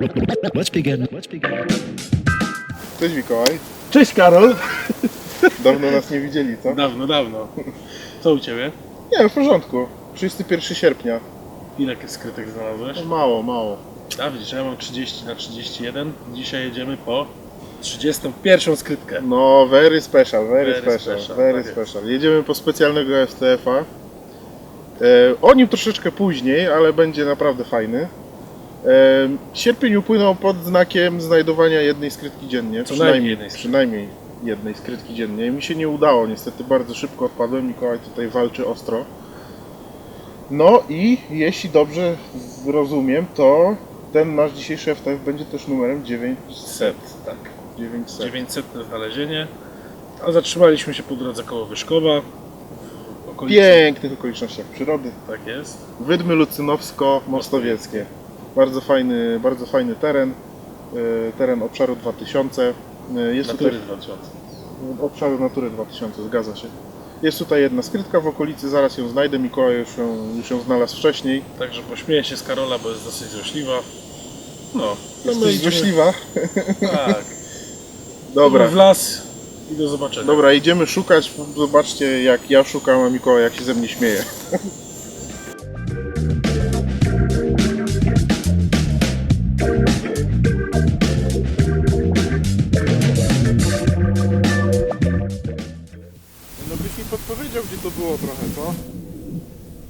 Let's begin. Let's begin. Cześć Mikołaj. Cześć Karol! Dawno nas nie widzieli, co? Dawno, dawno. Co u Ciebie? Nie, w porządku. 31 sierpnia. Ile skrytek znalazłeś? No Mało, mało. A widzisz, ja mam 30 na 31. Dzisiaj jedziemy po 31 skrytkę. No, very special, very, Very special, special, very tak jest. special. Jedziemy po specjalnego FTF-a. E, o nim troszeczkę później, ale będzie naprawdę fajny. Sierpień upłynął pod znakiem znajdowania jednej skrytki dziennie. Co najmniej jednej skrytki. przynajmniej jednej skrytki dziennie. Mi się nie udało, niestety bardzo szybko odpadłem. Mikołaj tutaj walczy ostro. No i jeśli dobrze rozumiem, to ten nasz dzisiejszy FTF będzie też numerem 900. Set, tak. 900. 900 znalezienie. A zatrzymaliśmy się po drodze koło Wyszkowa. W okolicy. pięknych okolicznościach przyrody. Tak jest. Wydmy Lucynowsko-Mostowieckie. Bardzo fajny, bardzo fajny teren. e, Teren obszaru 2000. E, Jest Natury tutaj 2000. obszaru Natury 2000, zgadza się. Jest tutaj jedna skrytka w okolicy, zaraz ją znajdę. Mikołaj już ją, już ją znalazł wcześniej. Także pośmieję się z Karola, bo jest dosyć złośliwa. No, no Jest coś złośliwa. Tak. Dobra, W las i do zobaczenia. dobra, idziemy szukać. Zobaczcie jak ja szukam, a Mikołaj jak się ze mnie śmieje. to było trochę, co?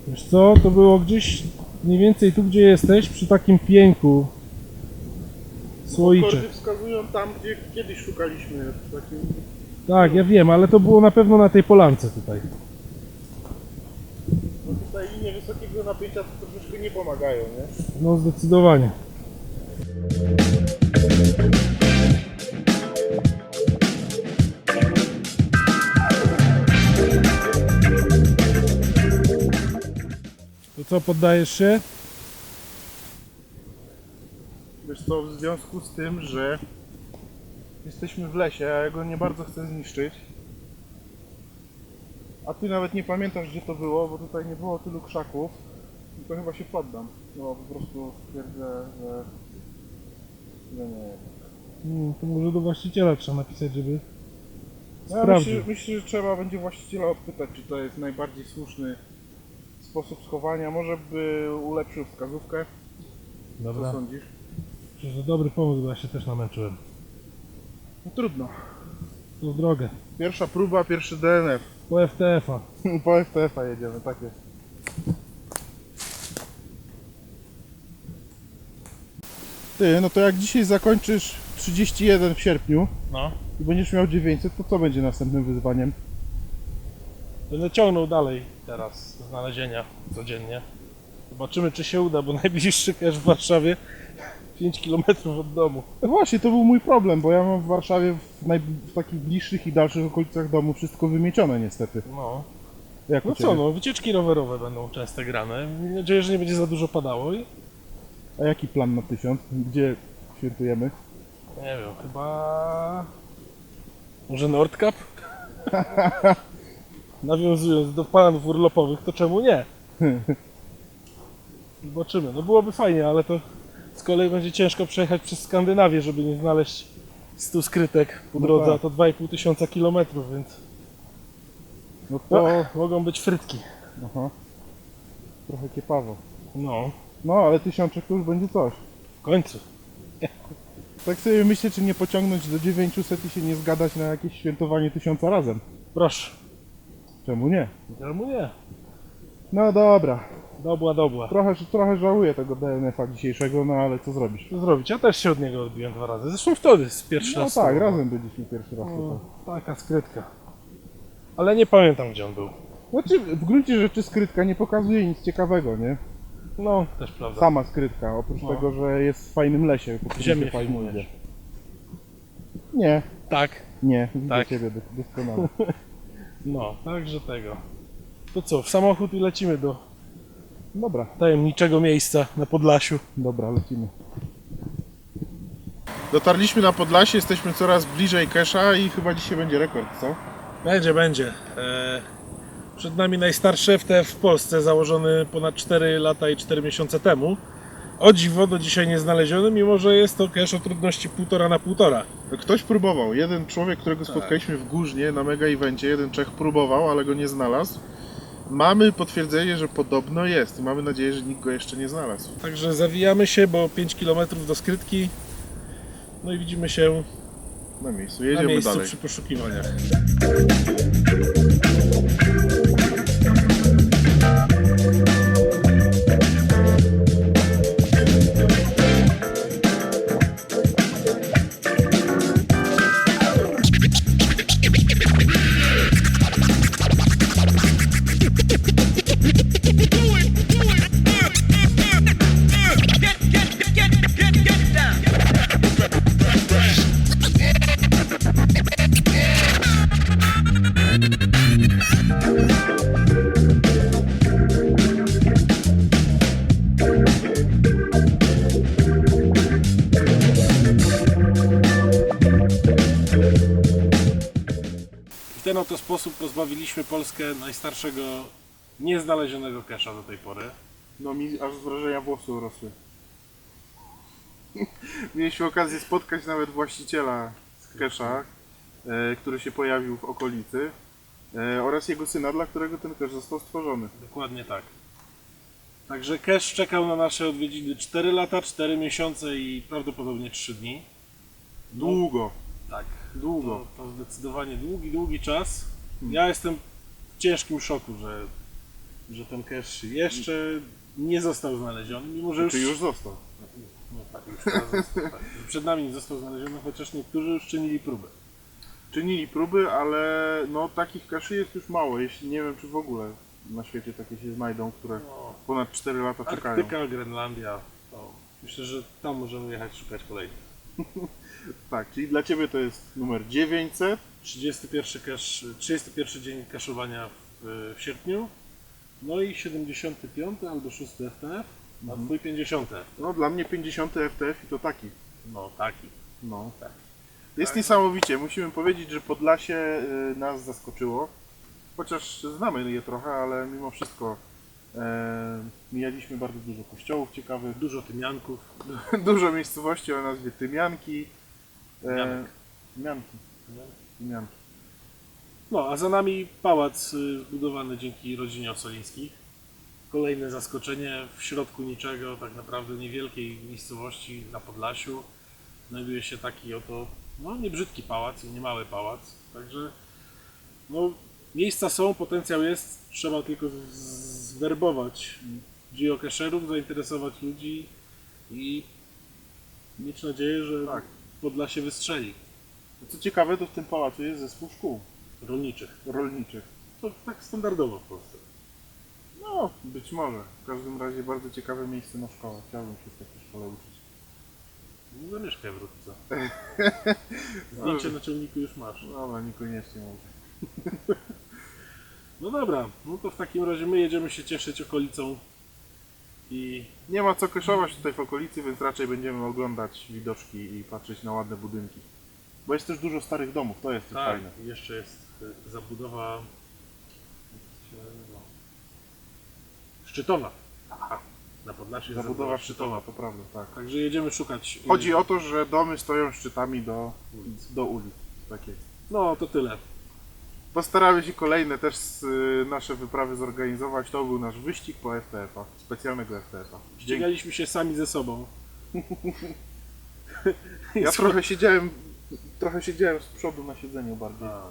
Wiesz co, to było gdzieś mniej więcej tu, gdzie jesteś, przy takim pieńku. Słoicze. Kordy wskazują tam, gdzie kiedyś szukaliśmy. w Takim... Tak, ja wiem, ale to było na pewno na tej polance tutaj. No tutaj linie wysokiego napięcia to troszeczkę nie pomagają, nie? No zdecydowanie. Co, poddajesz się? Wiesz co, w związku z tym, że jesteśmy w lesie, a ja go nie bardzo chcę zniszczyć. A ty nawet nie pamiętasz gdzie to było, bo tutaj nie było tylu krzaków. To chyba się poddam. No po prostu stwierdzę, że... że nie. Hmm, to może do właściciela trzeba napisać, żeby No, ja sprawdził. myślę, myślę, że trzeba będzie właściciela odpytać, czy to jest najbardziej słuszny sposób schowania. Może by ulepszył wskazówkę. Co Dobra. sądzisz? Myślę, że dobry pomysł, bo ja się też namęczyłem. No trudno. To w drogę. Pierwsza próba, pierwszy DNF. Po FTF-a. Po FTF-a jedziemy, tak jest. Ty, no to jak dzisiaj zakończysz 31 w sierpniu No. i będziesz miał 900, to co będzie następnym wyzwaniem? Będę ciągnął dalej teraz znalezienia codziennie. Zobaczymy czy się uda, bo najbliższy cache w Warszawie 5 km od domu. No właśnie, to był mój problem, bo ja mam w Warszawie w, naj... w takich bliższych i dalszych okolicach domu wszystko wymiecione niestety. No. Jak No co, no wycieczki rowerowe będą często grane. Mam nadzieję, że nie będzie za dużo padało i A jaki plan na 1000? Gdzie świętujemy? nie wiem, chyba... Może Nordkap? Nawiązując do planów urlopowych, to czemu nie? Zobaczymy. No byłoby fajnie, ale to z kolei będzie ciężko przejechać przez Skandynawię, żeby nie znaleźć 100 skrytek po No drodze, tak. a to 2,5 tysiąca kilometrów, więc No to... mogą być frytki. Aha. Trochę kiepawo. No, No, ale tysiączek to już będzie coś. w końcu. Tak sobie myślę, czy nie pociągnąć do 900 i się nie zgadać na jakieś świętowanie tysiąca razem. Proszę. Czemu nie? Czemu nie? No dobra. Dobła, dobła. Trochę, trochę żałuję tego DNF-a dzisiejszego, no ale co zrobisz? Co zrobić? Ja też się od niego odbiłem dwa razy. Zresztą wtedy, z pierwszy No raz. tak, to było. razem byliśmy pierwszy raz No, taka skrytka. Ale nie pamiętam gdzie on był. Znaczy, w gruncie rzeczy skrytka nie pokazuje nic ciekawego, nie? No, też prawda. Sama skrytka, oprócz No. tego, że jest w fajnym lesie. po którym Ziemię się fajnie idzie. Nie, Tak. nie, Tak. Ciebie dos- doskonale. No, także tego. To co, w samochód i lecimy do Dobra, tajemniczego miejsca na Podlasiu. dobra, lecimy. Dotarliśmy na Podlasie, jesteśmy coraz bliżej Kesza i chyba dzisiaj będzie rekord, co? Będzie, będzie. E, przed nami najstarszy FTF w Polsce, założony ponad 4 lata i 4 miesiące temu. O dziwo do dzisiaj nie znaleziony, mimo że jest to cache o trudności 1,5 na 1,5. Ktoś próbował. Jeden człowiek, którego Tak. spotkaliśmy w Górznie na mega evencie, jeden Czech próbował, ale go nie znalazł. Mamy potwierdzenie, że podobno jest i mamy nadzieję, że nikt go jeszcze nie znalazł. Także zawijamy się, bo 5 km do skrytki. No i widzimy się Na miejscu, na jedziemy miejscu dalej. przy poszukiwaniach. W ten oto sposób pozbawiliśmy Polskę najstarszego nieznalezionego cache'a do tej pory. No mi aż z wrażenia włosy urosły. Mieliśmy okazję spotkać nawet właściciela z Kesha, e, który się pojawił w okolicy e, oraz jego syna, dla którego ten cache został stworzony. Dokładnie tak. Także cache czekał na nasze odwiedziny 4 lata, 4 miesiące i prawdopodobnie 3 dni. Długo. Tak. Długo. To, to zdecydowanie długi, długi czas. Ja jestem w ciężkim szoku, że, że ten cache jeszcze nie został znaleziony, mimo że już, Czy już został? No tak, już teraz został, tak. Przed nami nie został znaleziony, chociaż niektórzy już czynili próbę. Czynili próby, ale no takich kaszy jest już mało, jeśli nie wiem czy w ogóle na świecie takie się znajdą, które No, ponad 4 lata czekają. Arktyka, Grenlandia, to myślę, że tam możemy jechać szukać kolejnych. Tak, czyli dla Ciebie to jest numer 900, 31, cash, 31 dzień kaszowania w, w sierpniu, no i 75 albo 6 FTF, a twój 50 FTF. no dla mnie 50 FTF i to taki. No taki. No. Tak. Jest niesamowicie. Musimy powiedzieć, że Podlasie y, nas zaskoczyło. Chociaż znamy je trochę, ale mimo wszystko e, mijaliśmy bardzo dużo kościołów ciekawych, Dużo tymianków. dużo miejscowości o nazwie Tymianki. E, Tymianek. Tymianki. Tymianki. No, a za nami pałac y, zbudowany dzięki rodzinie Osolińskich. Kolejne zaskoczenie w środku niczego, tak naprawdę niewielkiej miejscowości na Podlasiu. Znajduje się taki oto, no niebrzydki pałac i niemały pałac. Także, no, miejsca są, potencjał jest, trzeba tylko zwerbować geocacherów, zainteresować ludzi i mieć nadzieję, że Tak. Podlasie wystrzeli Co ciekawe, to w tym pałacu jest zespół szkół rolniczych. rolniczych. To tak standardowo w Polsce. No, być może. W każdym razie bardzo ciekawe miejsce na szkołę. Chciałbym się w takiej szkole uczyć. Nie zamieszkaj w Rudce. Zdjęcie na ciągniku już masz. No, ale niekoniecznie może. No dobra, no to w takim razie my jedziemy się cieszyć okolicą i Nie ma co koszować tutaj w okolicy, więc raczej będziemy oglądać widoczki i patrzeć na ładne budynki. Bo jest też dużo starych domów, to jest też tak, fajne. jeszcze jest y, zabudowa jak to się nazywa? szczytowa. Aha, na Podlasiu jest Zabudowa szczytowa, to prawda, tak. Także jedziemy szukać. y, Chodzi o to, że domy stoją szczytami do, do ulic. Tak jest. No to tyle. Postaramy się kolejne też y, nasze wyprawy zorganizować. To był nasz wyścig po FTF-a, specjalnego FTF-a. Ścigaliśmy się sami ze sobą. Ja trochę siedziałem, trochę siedziałem z przodu na siedzeniu bardziej. A,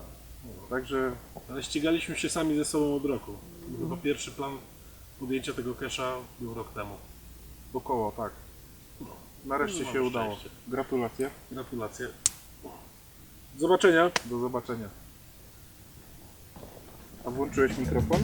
Także Ale ścigaliśmy się sami ze sobą od roku. Chyba pierwszy plan podjęcia tego kesza był rok temu. około, tak. Nareszcie No, się mamy udało. szczęście. Gratulacje. Gratulacje. Do zobaczenia. Do zobaczenia. Włączyłeś mikrofon?